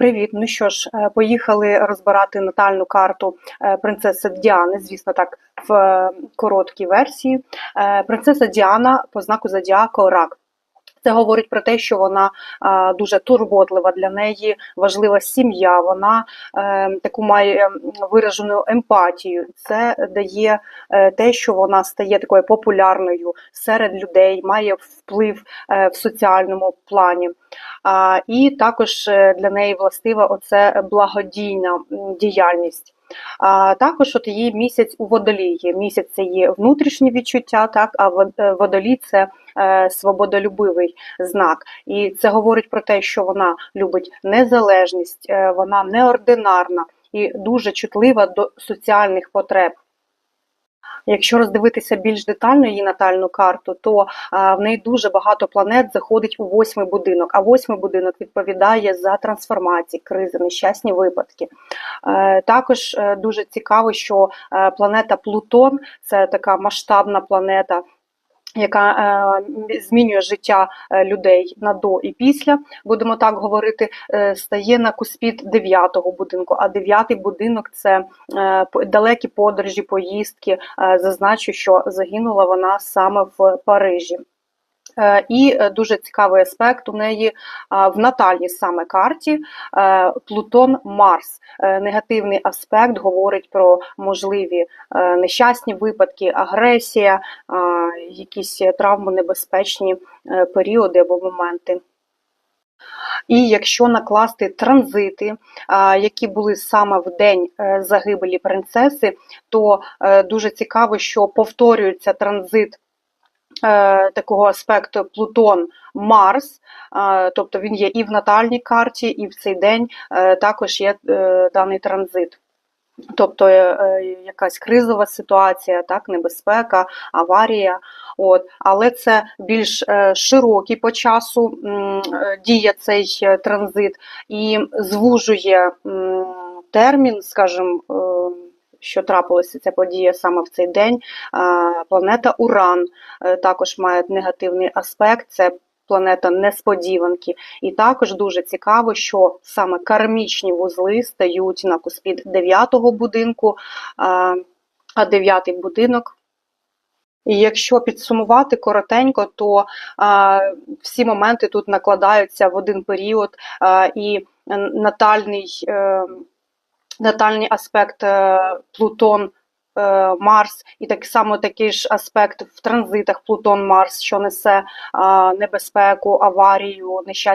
Привіт. Ну що ж, е, поїхали розбирати натальну карту е, принцеси Діани. Звісно, так в е, короткій версії. Принцеса Діана по знаку зодіака рак. Це говорить про те, що вона дуже турботлива для неї, важлива сім'я. Вона е, таку має виражену емпатію. Це дає е, те, що вона стає такою популярною серед людей, має вплив е, в соціальному плані. І також для неї властива оце благодійна діяльність. А також от її місяць у водолії. Місяць це є внутрішні відчуття, так а е, водолій це е, свободолюбивий знак. І це говорить про те, що вона любить незалежність, е, вона неординарна і дуже чутлива до соціальних потреб. Якщо роздивитися більш детально її натальну карту, то в неї дуже багато планет заходить у восьмий будинок. А восьмий будинок відповідає за трансформації, кризи, нещасні випадки. Е, Також е, дуже цікаво, що е, планета Плутон це така масштабна планета. Яка е, змінює життя е, людей на до і після, будемо так говорити, е, стає на куспіт дев'ятого будинку. А дев'ятий будинок це е, далекі подорожі, поїздки. Зазначу, що загинула вона саме в Парижі. Е, І е, дуже цікавий аспект у неї в натальній саме карті е, Плутон Марс. Е, Негативний аспект говорить про можливі е, нещасні випадки, агресія, якісь травмонебезпечні е, періоди або моменти. І якщо накласти транзити, які були саме в день е, загибелі принцеси, то е, дуже цікаво, що повторюється транзит е, такого аспекту Плутон Марс, е, тобто він є і в натальній карті, і в цей день е, також є е, даний транзит. Тобто е, е, якась кризова ситуація, так, небезпека, аварія. От. Але це більш е, широкий по часу е, діє цей е, транзит і звужує термін, скажімо, е, що трапилася ця подія саме в цей день. Планета Уран е, також має негативний аспект. Це планета несподіванки. І також дуже цікаво, що саме кармічні вузли стають на куспід дев'ятого будинку, а а дев'ятий будинок. І якщо підсумувати коротенько, то всі моменти тут накладаються в один період, і натальний, е, натальний аспект е, Плутон. е, Марс, і так само такий ж аспект в транзитах Плутон Марс, що несе небезпеку, аварію, нещастя.